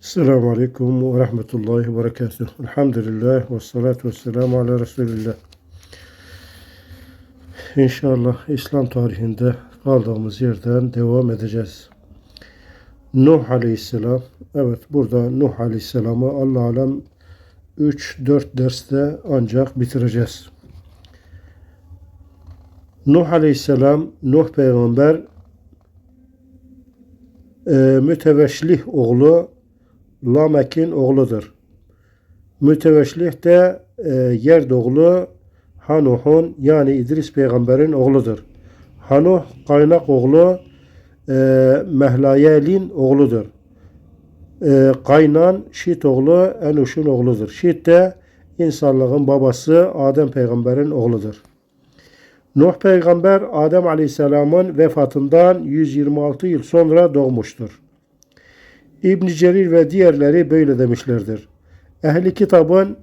Selamun Aleyküm ve Rahmetullahi ve Berekatuhu. Elhamdülillah ve salatu ve selamu ala Resulillah. İnşallah İslam tarihinde kaldığımız yerden devam edeceğiz. Nuh Aleyhisselam. Evet burada Nuh Aleyhisselam'ı Allah alem 3-4 derste ancak bitireceğiz. Nuh Aleyhisselam, Nuh peygamber e, müteveşlih oğlu Lamek'in oğludur. Müteveşlih de e, yer oğlu Hanuh'un yani İdris peygamberin oğludur. Hanuh kaynak oğlu e, Mehlayel'in oğludur. E, Kaynan Şit oğlu Enuş'un oğludur. Şit de insanlığın babası Adem peygamberin oğludur. Nuh peygamber Adem aleyhisselamın vefatından 126 yıl sonra doğmuştur. İbn Cerir ve diğerleri böyle demişlerdir. Ehli kitabın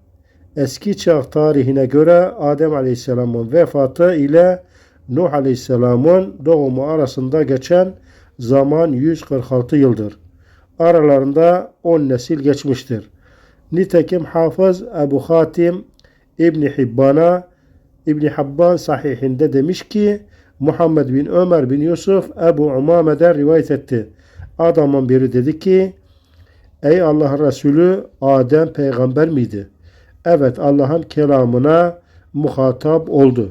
eski çağ tarihine göre Adem Aleyhisselam'ın vefatı ile Nuh Aleyhisselam'ın doğumu arasında geçen zaman 146 yıldır. Aralarında 10 nesil geçmiştir. Nitekim Hafız Ebu Hatim İbni Hibban'a İbni Habban sahihinde demiş ki Muhammed bin Ömer bin Yusuf Ebu Umame'den rivayet etti. Adamın biri dedi ki Ey Allah Resulü Adem peygamber miydi? Evet Allah'ın kelamına muhatap oldu.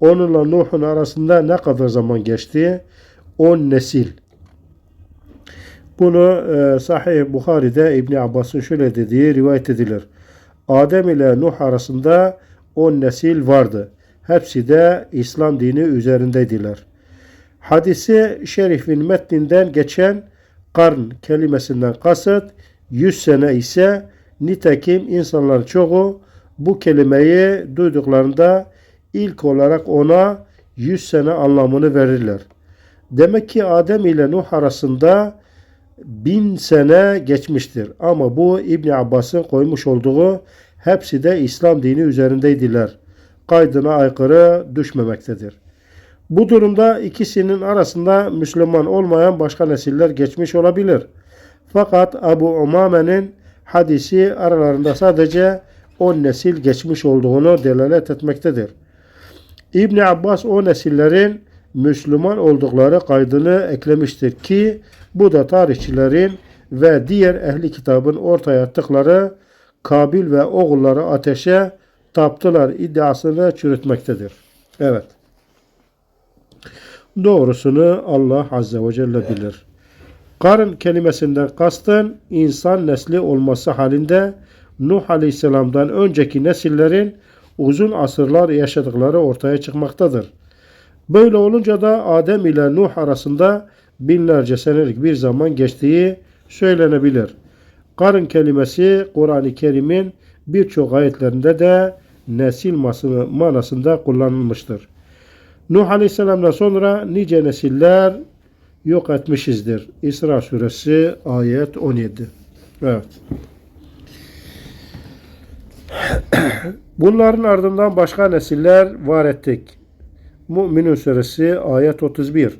Onunla Nuh'un arasında ne kadar zaman geçti? 10 nesil. Bunu e, Sahih Bukhari'de İbni Abbas'ın şöyle dediği rivayet edilir. Adem ile Nuh arasında 10 nesil vardı. Hepsi de İslam dini üzerindeydiler. Hadisi şerifin metninden geçen karn kelimesinden kasıt 100 sene ise nitekim insanlar çoğu bu kelimeyi duyduklarında ilk olarak ona 100 sene anlamını verirler. Demek ki Adem ile Nuh arasında bin sene geçmiştir. Ama bu İbn Abbas'ın koymuş olduğu hepsi de İslam dini üzerindeydiler. Kaydına aykırı düşmemektedir. Bu durumda ikisinin arasında Müslüman olmayan başka nesiller geçmiş olabilir. Fakat Abu Umame'nin hadisi aralarında sadece 10 nesil geçmiş olduğunu delalet etmektedir. İbn Abbas o nesillerin Müslüman oldukları kaydını eklemiştir ki bu da tarihçilerin ve diğer ehli kitabın ortaya attıkları Kabil ve oğulları ateşe taptılar iddiasını çürütmektedir. Evet. Doğrusunu Allah Azze ve Celle bilir. Karın kelimesinden kastın insan nesli olması halinde Nuh Aleyhisselam'dan önceki nesillerin uzun asırlar yaşadıkları ortaya çıkmaktadır. Böyle olunca da Adem ile Nuh arasında binlerce senelik bir zaman geçtiği söylenebilir. Karın kelimesi Kur'an-ı Kerim'in birçok ayetlerinde de nesil manasında kullanılmıştır. Nuh Aleyhisselam'dan sonra nice nesiller yok etmişizdir. İsra suresi ayet 17. Evet. Bunların ardından başka nesiller var ettik. Müminun suresi ayet 31.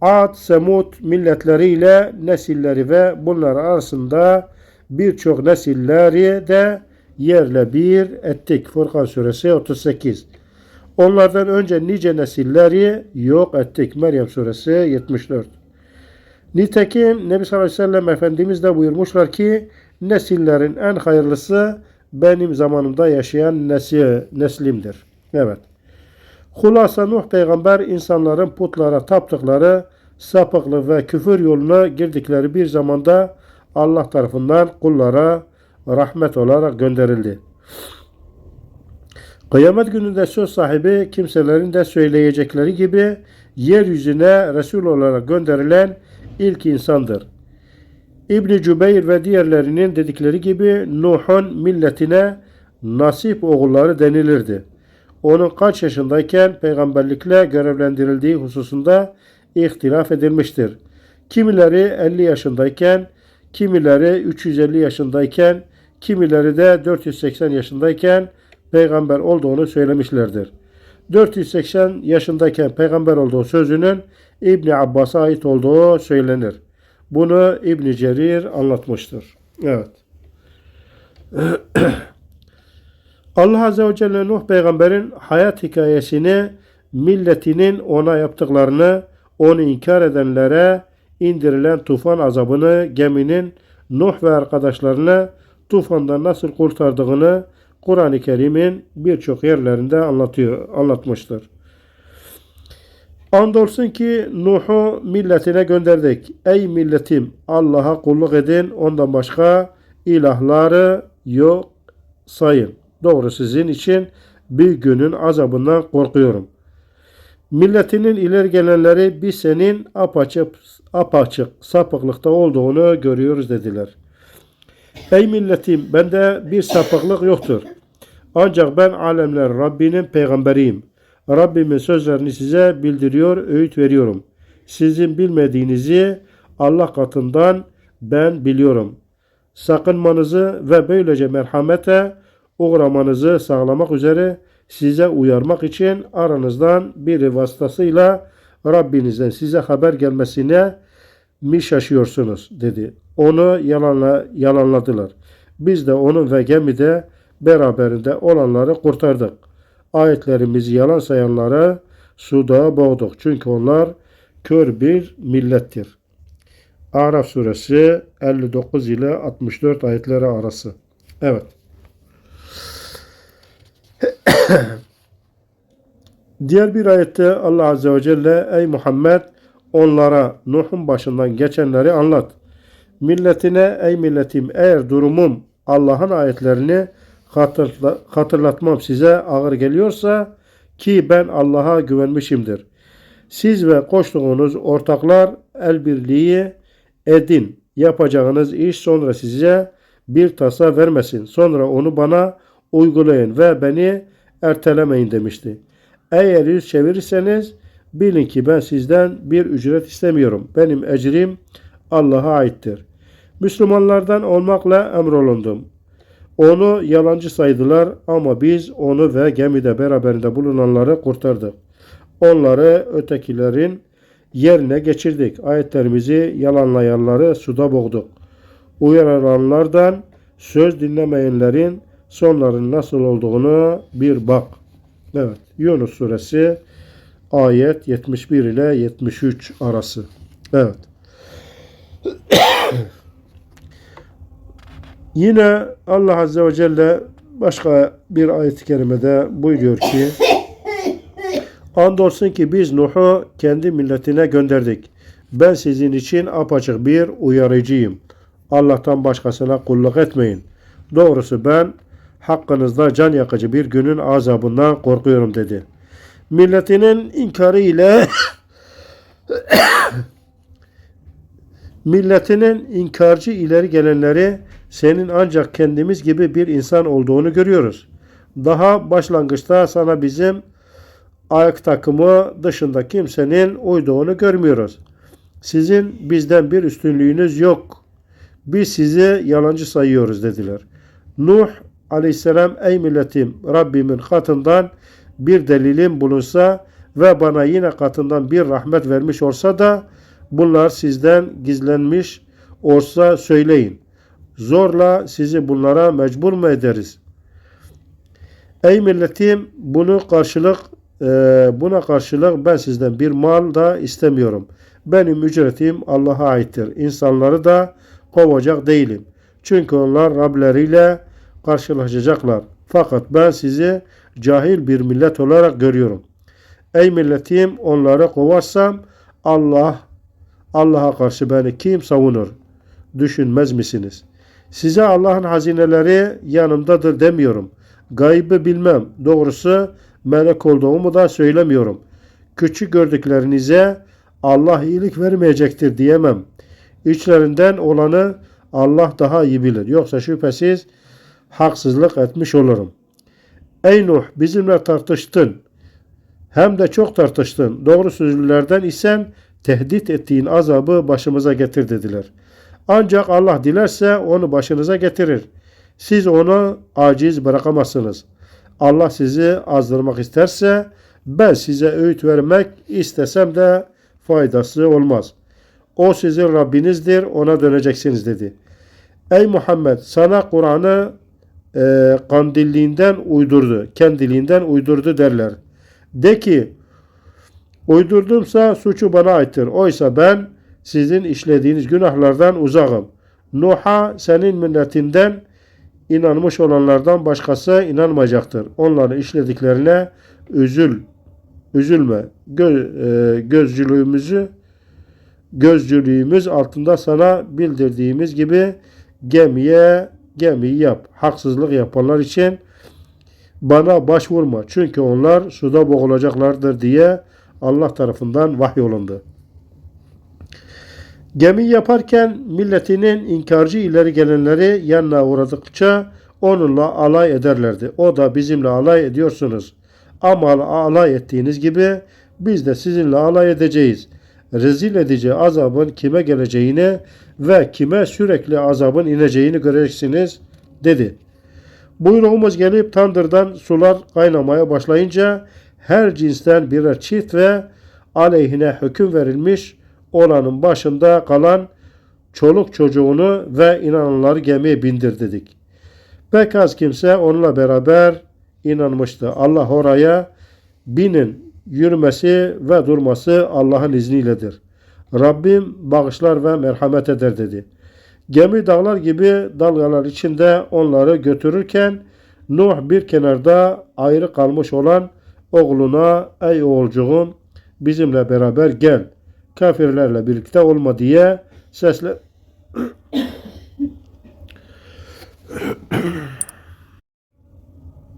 Ad, Semud milletleriyle nesilleri ve bunlar arasında birçok nesilleri de yerle bir ettik. Furkan suresi 38. Onlardan önce nice nesilleri yok ettik. Meryem suresi 74. Nitekim Nebi sallallahu aleyhi ve sellem Efendimiz de buyurmuşlar ki nesillerin en hayırlısı benim zamanımda yaşayan nesil, neslimdir. Evet. Hulasa Nuh peygamber insanların putlara taptıkları sapıklık ve küfür yoluna girdikleri bir zamanda Allah tarafından kullara rahmet olarak gönderildi. Kıyamet gününde söz sahibi kimselerin de söyleyecekleri gibi yeryüzüne Resul olarak gönderilen ilk insandır. İbni Cübeyr ve diğerlerinin dedikleri gibi Nuh'un milletine nasip oğulları denilirdi. Onun kaç yaşındayken peygamberlikle görevlendirildiği hususunda ihtilaf edilmiştir. Kimileri 50 yaşındayken, kimileri 350 yaşındayken, kimileri de 480 yaşındayken peygamber olduğunu söylemişlerdir. 480 yaşındayken peygamber olduğu sözünün İbni Abbas'a ait olduğu söylenir. Bunu İbn Cerir anlatmıştır. Evet. Allah Azze ve Celle Nuh peygamberin hayat hikayesini milletinin ona yaptıklarını onu inkar edenlere indirilen tufan azabını geminin Nuh ve arkadaşlarını tufandan nasıl kurtardığını Kur'an-ı Kerim'in birçok yerlerinde anlatıyor, anlatmıştır. Andolsun ki Nuh'u milletine gönderdik. Ey milletim Allah'a kulluk edin ondan başka ilahları yok sayın. Doğru sizin için bir günün azabından korkuyorum. Milletinin ileri gelenleri biz senin apaçık, apaçık sapıklıkta olduğunu görüyoruz dediler. Ey milletim bende bir sapıklık yoktur. Ancak ben alemler Rabbinin peygamberiyim. Rabbimin sözlerini size bildiriyor, öğüt veriyorum. Sizin bilmediğinizi Allah katından ben biliyorum. Sakınmanızı ve böylece merhamete uğramanızı sağlamak üzere size uyarmak için aranızdan biri vasıtasıyla Rabbinizden size haber gelmesine mi şaşıyorsunuz dedi. Onu yalanla, yalanladılar. Biz de onun ve gemide beraberinde olanları kurtardık. Ayetlerimizi yalan sayanlara suda boğduk. Çünkü onlar kör bir millettir. Araf suresi 59 ile 64 ayetleri arası. Evet. Diğer bir ayette Allah Azze ve Celle Ey Muhammed onlara Nuh'un başından geçenleri anlat. Milletine ey milletim eğer durumum Allah'ın ayetlerini hatırla, hatırlatmam size ağır geliyorsa ki ben Allah'a güvenmişimdir. Siz ve koştuğunuz ortaklar el birliği edin. Yapacağınız iş sonra size bir tasa vermesin. Sonra onu bana uygulayın ve beni ertelemeyin demişti. Eğer yüz çevirirseniz bilin ki ben sizden bir ücret istemiyorum. Benim ecrim Allah'a aittir. Müslümanlardan olmakla emrolundum. Onu yalancı saydılar ama biz onu ve gemide beraberinde bulunanları kurtardık. Onları ötekilerin yerine geçirdik. Ayetlerimizi yalanlayanları suda boğduk. Uyaranlardan söz dinlemeyenlerin sonların nasıl olduğunu bir bak. Evet. Yunus suresi ayet 71 ile 73 arası. Evet. Yine Allah Azze ve Celle başka bir ayet-i kerimede buyuruyor ki Andolsun ki biz Nuh'u kendi milletine gönderdik. Ben sizin için apaçık bir uyarıcıyım. Allah'tan başkasına kulluk etmeyin. Doğrusu ben hakkınızda can yakıcı bir günün azabından korkuyorum dedi. Milletinin inkarı ile milletinin inkarcı ileri gelenleri senin ancak kendimiz gibi bir insan olduğunu görüyoruz. Daha başlangıçta sana bizim ayak takımı dışında kimsenin uyduğunu görmüyoruz. Sizin bizden bir üstünlüğünüz yok. Biz sizi yalancı sayıyoruz dediler. Nuh aleyhisselam ey milletim Rabbimin katından bir delilim bulunsa ve bana yine katından bir rahmet vermiş olsa da bunlar sizden gizlenmiş olsa söyleyin. Zorla sizi bunlara mecbur mu ederiz? Ey milletim bunu karşılık e, buna karşılık ben sizden bir mal da istemiyorum. Benim ücretim Allah'a aittir. İnsanları da kovacak değilim. Çünkü onlar Rableriyle karşılaşacaklar. Fakat ben sizi cahil bir millet olarak görüyorum. Ey milletim onları kovarsam Allah Allah'a karşı beni kim savunur? Düşünmez misiniz? Size Allah'ın hazineleri yanımdadır demiyorum. Gaybı bilmem. Doğrusu melek olduğumu da söylemiyorum. Küçük gördüklerinize Allah iyilik vermeyecektir diyemem. İçlerinden olanı Allah daha iyi bilir. Yoksa şüphesiz haksızlık etmiş olurum. Ey Nuh bizimle tartıştın. Hem de çok tartıştın. Doğru sözlülerden isen tehdit ettiğin azabı başımıza getir dediler. Ancak Allah dilerse onu başınıza getirir. Siz onu aciz bırakamazsınız. Allah sizi azdırmak isterse ben size öğüt vermek istesem de faydası olmaz. O sizin Rabbinizdir, ona döneceksiniz dedi. Ey Muhammed sana Kur'an'ı e, kandilliğinden uydurdu, kendiliğinden uydurdu derler. De ki uydurdumsa suçu bana aittir. Oysa ben sizin işlediğiniz günahlardan uzakım. Nuh'a senin milletinden inanmış olanlardan başkası inanmayacaktır. Onların işlediklerine üzül, üzülme. Gö, e, gözcülüğümüzü gözcülüğümüz altında sana bildirdiğimiz gibi gemiye gemiyi yap. Haksızlık yapanlar için bana başvurma. Çünkü onlar suda boğulacaklardır diye Allah tarafından vahyolundu. Gemi yaparken milletinin inkarcı ileri gelenleri yanına uğradıkça onunla alay ederlerdi. O da bizimle alay ediyorsunuz. Ama alay ettiğiniz gibi biz de sizinle alay edeceğiz. Rezil edici azabın kime geleceğini ve kime sürekli azabın ineceğini göreceksiniz dedi. Buyruğumuz gelip tandırdan sular kaynamaya başlayınca her cinsten birer çift ve aleyhine hüküm verilmiş olanın başında kalan çoluk çocuğunu ve inananları gemiye bindir dedik. Pek az kimse onunla beraber inanmıştı. Allah oraya binin yürümesi ve durması Allah'ın izniyledir. Rabbim bağışlar ve merhamet eder dedi. Gemi dağlar gibi dalgalar içinde onları götürürken Nuh bir kenarda ayrı kalmış olan oğluna ey oğulcuğum bizimle beraber gel kafirlerle birlikte olma diye sesle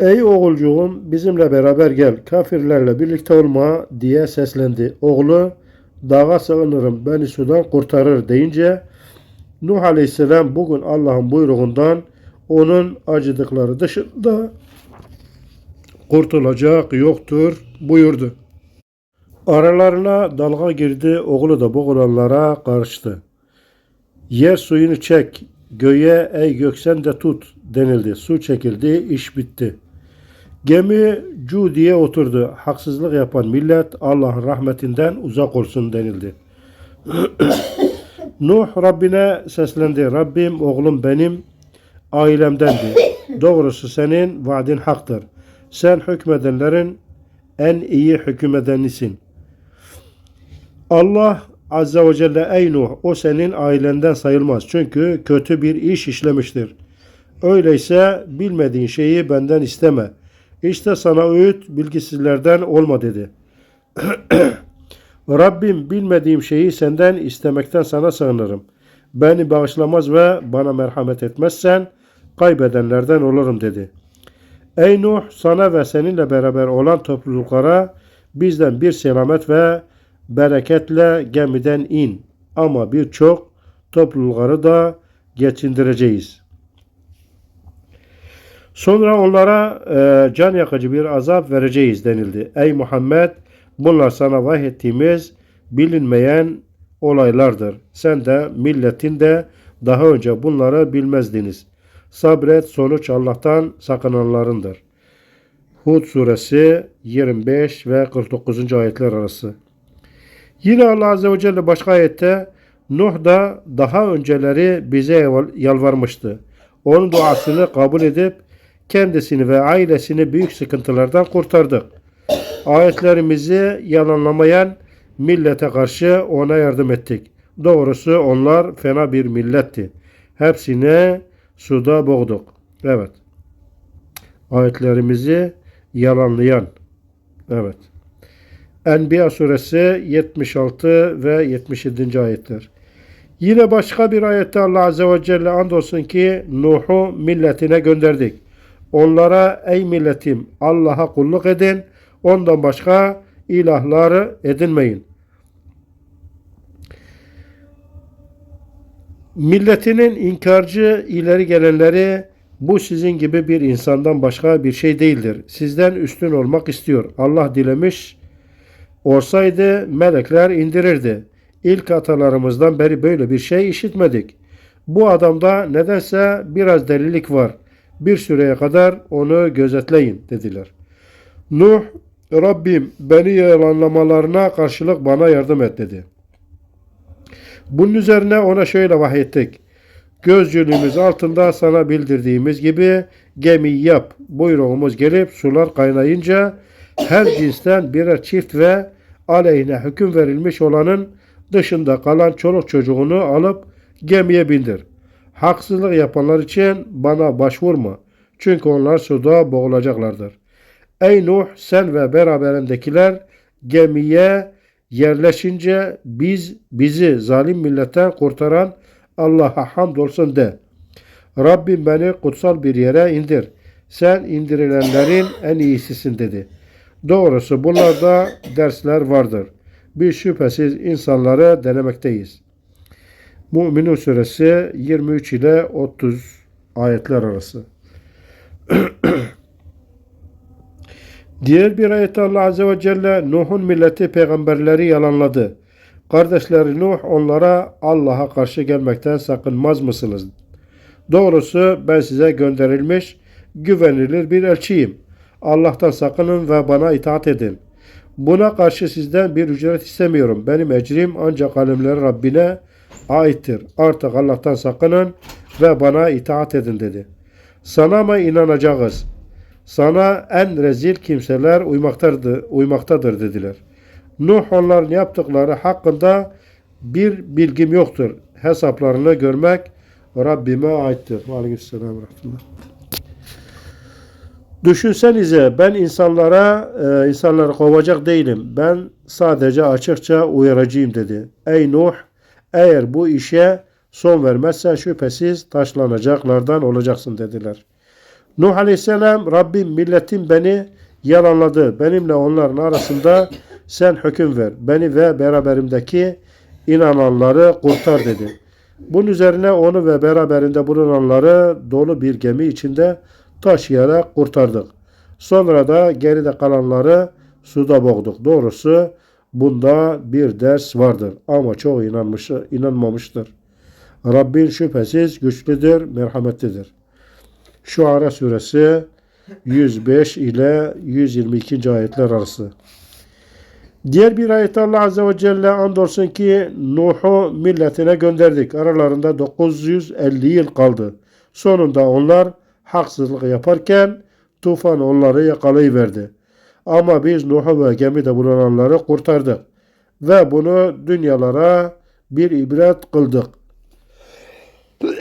Ey oğulcuğum bizimle beraber gel kafirlerle birlikte olma diye seslendi. Oğlu dağa sığınırım beni sudan kurtarır deyince Nuh Aleyhisselam bugün Allah'ın buyruğundan onun acıdıkları dışında kurtulacak yoktur buyurdu. Aralarına dalga girdi, oğlu da boğulanlara karıştı. Yer suyunu çek, göğe ey göksen de tut denildi. Su çekildi, iş bitti. Gemi cu diye oturdu. Haksızlık yapan millet Allah'ın rahmetinden uzak olsun denildi. Nuh Rabbine seslendi. Rabbim oğlum benim ailemdendi. Doğrusu senin vaadin haktır. Sen hükmedenlerin en iyi hükümedenisin. Allah Azze ve Celle ey Nuh o senin ailenden sayılmaz. Çünkü kötü bir iş işlemiştir. Öyleyse bilmediğin şeyi benden isteme. İşte sana öğüt bilgisizlerden olma dedi. Rabbim bilmediğim şeyi senden istemekten sana sığınırım. Beni bağışlamaz ve bana merhamet etmezsen kaybedenlerden olurum dedi. Ey Nuh sana ve seninle beraber olan topluluklara bizden bir selamet ve bereketle gemiden in. Ama birçok toplulukları da geçindireceğiz. Sonra onlara e, can yakıcı bir azap vereceğiz denildi. Ey Muhammed bunlar sana vahyettiğimiz bilinmeyen olaylardır. Sen de milletin de daha önce bunları bilmezdiniz. Sabret sonuç Allah'tan sakınanlarındır. Hud suresi 25 ve 49. ayetler arası. Yine Allah Azze ve Celle başka ayette Nuh da daha önceleri bize yalvarmıştı. Onun duasını kabul edip kendisini ve ailesini büyük sıkıntılardan kurtardık. Ayetlerimizi yalanlamayan millete karşı ona yardım ettik. Doğrusu onlar fena bir milletti. Hepsine suda boğduk. Evet. Ayetlerimizi yalanlayan. Evet. Enbiya suresi 76 ve 77. ayetler. Yine başka bir ayette Allah Azze ve Celle andolsun ki Nuh'u milletine gönderdik. Onlara ey milletim Allah'a kulluk edin. Ondan başka ilahları edinmeyin. Milletinin inkarcı ileri gelenleri bu sizin gibi bir insandan başka bir şey değildir. Sizden üstün olmak istiyor. Allah dilemiş olsaydı melekler indirirdi. İlk atalarımızdan beri böyle bir şey işitmedik. Bu adamda nedense biraz delilik var. Bir süreye kadar onu gözetleyin dediler. Nuh, Rabbim beni yalanlamalarına karşılık bana yardım et dedi. Bunun üzerine ona şöyle vahyettik. Gözcülüğümüz altında sana bildirdiğimiz gibi gemi yap. Buyruğumuz gelip sular kaynayınca her cinsten birer çift ve aleyhine hüküm verilmiş olanın dışında kalan çoluk çocuğunu alıp gemiye bindir. Haksızlık yapanlar için bana başvurma. Çünkü onlar suda boğulacaklardır. Ey Nuh sen ve beraberindekiler gemiye yerleşince biz bizi zalim milletten kurtaran Allah'a hamdolsun de. Rabbim beni kutsal bir yere indir. Sen indirilenlerin en iyisisin dedi. Doğrusu bunlarda dersler vardır. Biz şüphesiz insanları denemekteyiz. Müminun suresi 23 ile 30 ayetler arası. Diğer bir ayette Allah Azze ve Celle Nuh'un milleti peygamberleri yalanladı. Kardeşleri Nuh onlara Allah'a karşı gelmekten sakınmaz mısınız? Doğrusu ben size gönderilmiş güvenilir bir elçiyim. Allah'tan sakının ve bana itaat edin. Buna karşı sizden bir ücret istemiyorum. Benim ecrim ancak alemlerin Rabbine aittir. Artık Allah'tan sakının ve bana itaat edin dedi. Sana mı inanacağız? Sana en rezil kimseler uymaktadır, uymaktadır dediler. Nuh onların yaptıkları hakkında bir bilgim yoktur. Hesaplarını görmek Rabbime aittir. Aleykümselam rahmetullah. Düşünsenize ben insanlara e, insanları kovacak değilim. Ben sadece açıkça uyaracağım dedi. Ey Nuh eğer bu işe son vermezsen şüphesiz taşlanacaklardan olacaksın dediler. Nuh Aleyhisselam Rabbim milletim beni yalanladı. Benimle onların arasında sen hüküm ver. Beni ve beraberimdeki inananları kurtar dedi. Bunun üzerine onu ve beraberinde bulunanları dolu bir gemi içinde taşıyarak kurtardık. Sonra da geride kalanları suda boğduk. Doğrusu bunda bir ders vardır ama çoğu inanmış, inanmamıştır. Rabbin şüphesiz güçlüdür, merhametlidir. Şuara suresi 105 ile 122. ayetler arası. Diğer bir ayette Allah Azze ve Celle andolsun ki Nuh'u milletine gönderdik. Aralarında 950 yıl kaldı. Sonunda onlar haksızlık yaparken tufan onları yakalayıverdi. Ama biz Nuh'u ve gemide bulunanları kurtardık. Ve bunu dünyalara bir ibret kıldık.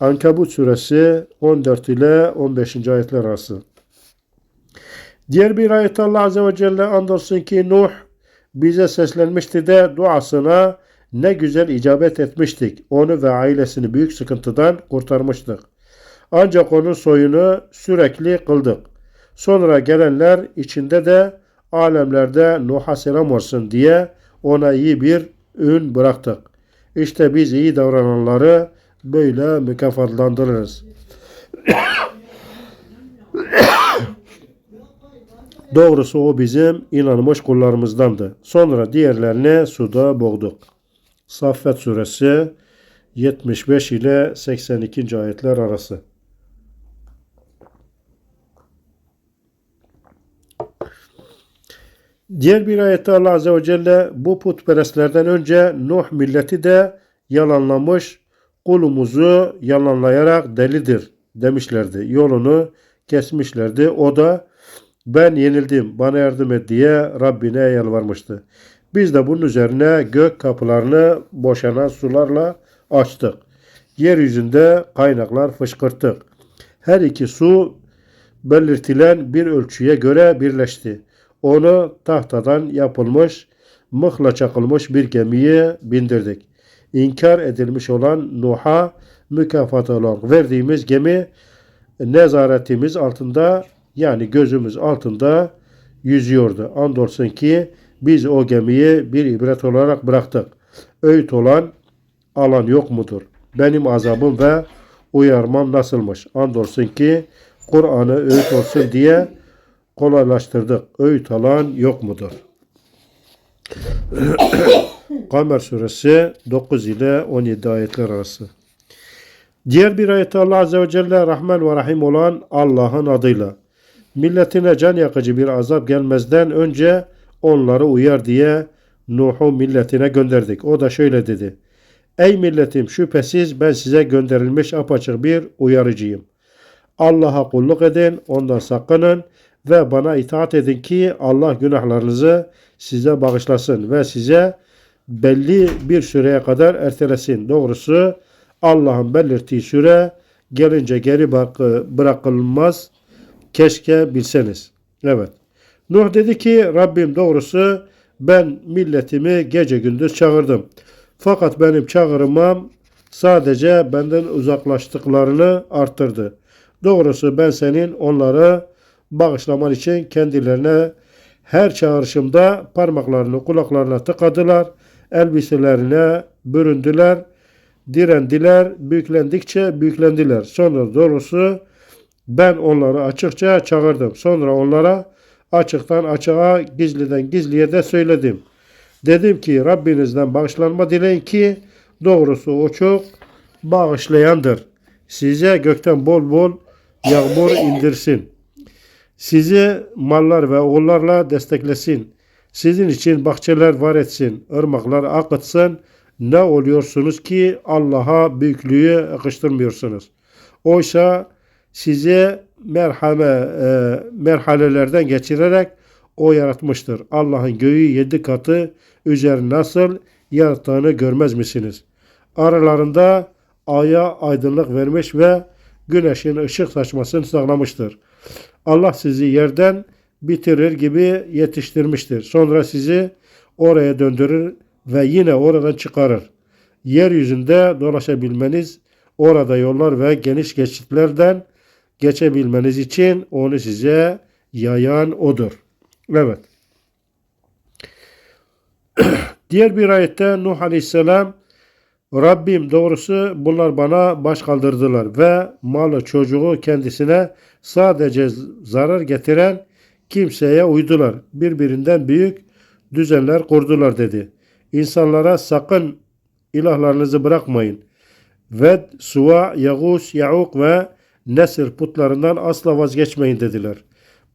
Ankabut suresi 14 ile 15. ayetler arası. Diğer bir ayet Allah Azze ve Celle andolsun ki Nuh bize seslenmişti de duasına ne güzel icabet etmiştik. Onu ve ailesini büyük sıkıntıdan kurtarmıştık. Ancak onun soyunu sürekli kıldık. Sonra gelenler içinde de alemlerde Nuh'a selam olsun diye ona iyi bir ün bıraktık. İşte biz iyi davrananları böyle mükafatlandırırız. Doğrusu o bizim inanmış kullarımızdandı. Sonra diğerlerini suda boğduk. Saffet suresi 75 ile 82. ayetler arası. Diğer bir ayette Allah Azze ve Celle bu putperestlerden önce Nuh milleti de yalanlamış, kulumuzu yalanlayarak delidir demişlerdi. Yolunu kesmişlerdi. O da ben yenildim bana yardım et diye Rabbine yalvarmıştı. Biz de bunun üzerine gök kapılarını boşanan sularla açtık. Yeryüzünde kaynaklar fışkırttık. Her iki su belirtilen bir ölçüye göre birleşti. Onu tahtadan yapılmış, mıhla çakılmış bir gemiye bindirdik. İnkar edilmiş olan Nuh'a mükafat olarak verdiğimiz gemi nezaretimiz altında yani gözümüz altında yüzüyordu. Andolsun ki biz o gemiyi bir ibret olarak bıraktık. Öğüt olan alan yok mudur? Benim azabım ve uyarmam nasılmış? Andolsun ki Kur'an'ı öğüt olsun diye kolaylaştırdık. Öğüt alan yok mudur? Kamer suresi 9 ile 17 ayetler arası. Diğer bir ayette Allah Azze ve Celle Rahman ve Rahim olan Allah'ın adıyla milletine can yakıcı bir azap gelmezden önce onları uyar diye Nuh'u milletine gönderdik. O da şöyle dedi. Ey milletim şüphesiz ben size gönderilmiş apaçık bir uyarıcıyım. Allah'a kulluk edin, ondan sakının ve bana itaat edin ki Allah günahlarınızı size bağışlasın ve size belli bir süreye kadar ertelesin. Doğrusu Allah'ın belirttiği süre gelince geri bırakılmaz. Keşke bilseniz. Evet. Nuh dedi ki Rabbim doğrusu ben milletimi gece gündüz çağırdım. Fakat benim çağırmam sadece benden uzaklaştıklarını arttırdı. Doğrusu ben senin onları bağışlaman için kendilerine her çağrışımda parmaklarını kulaklarına tıkadılar, elbiselerine büründüler, direndiler, büyüklendikçe büyüklendiler. Sonra doğrusu ben onları açıkça çağırdım. Sonra onlara açıktan açığa, gizliden gizliye de söyledim. Dedim ki Rabbinizden bağışlanma dileyin ki doğrusu o çok bağışlayandır. Size gökten bol bol yağmur indirsin. Sizi mallar ve oğullarla desteklesin. Sizin için bahçeler var etsin. ırmaklar akıtsın. Ne oluyorsunuz ki Allah'a büyüklüğü yakıştırmıyorsunuz. Oysa sizi merhame, e, merhalelerden geçirerek o yaratmıştır. Allah'ın göğü yedi katı üzerine nasıl yarattığını görmez misiniz? Aralarında aya aydınlık vermiş ve güneşin ışık saçmasını sağlamıştır. Allah sizi yerden bitirir gibi yetiştirmiştir. Sonra sizi oraya döndürür ve yine oradan çıkarır. Yeryüzünde dolaşabilmeniz, orada yollar ve geniş geçitlerden geçebilmeniz için onu size yayan odur. Evet. Diğer bir ayette Nuh Aleyhisselam Rabbim doğrusu bunlar bana baş kaldırdılar ve malı çocuğu kendisine sadece zarar getiren kimseye uydular. Birbirinden büyük düzenler kurdular dedi. İnsanlara sakın ilahlarınızı bırakmayın. Ved, Suva, Yağus, Yauk ve Nesir putlarından asla vazgeçmeyin dediler.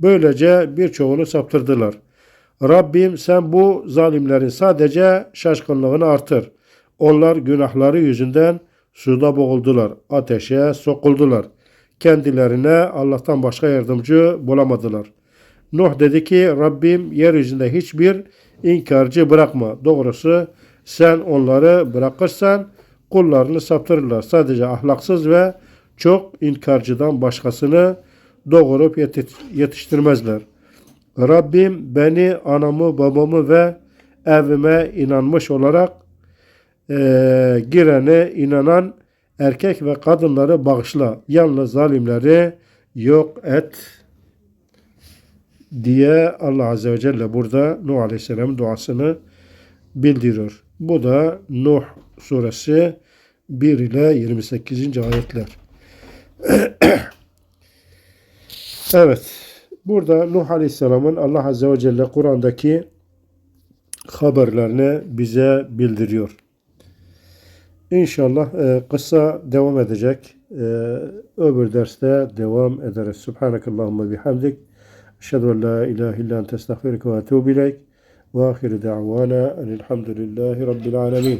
Böylece birçoğunu saptırdılar. Rabbim sen bu zalimlerin sadece şaşkınlığını artır. Onlar günahları yüzünden suda boğuldular, ateşe sokuldular. Kendilerine Allah'tan başka yardımcı bulamadılar. Nuh dedi ki Rabbim yeryüzünde hiçbir inkarcı bırakma. Doğrusu sen onları bırakırsan kullarını saptırırlar. Sadece ahlaksız ve çok inkarcıdan başkasını doğurup yetiş- yetiştirmezler. Rabbim beni, anamı, babamı ve evime inanmış olarak eee girene inanan erkek ve kadınları bağışla. Yalnız zalimleri yok et diye Allah Azze ve Celle burada Nuh Aleyhisselam'ın duasını bildiriyor. Bu da Nuh suresi 1 ile 28. ayetler. evet. Burada Nuh Aleyhisselam'ın Allah Azze ve Celle Kur'an'daki haberlerini bize bildiriyor. İnşallah e, kısa devam edecek. E, öbür derste devam ederiz. Subhanakallahumma bihamdik. Eşhedü en la ilahe illa ente estağfiruke ve etûbü ileyk. Ve ahiru da'vana enilhamdülillahi rabbil alemin.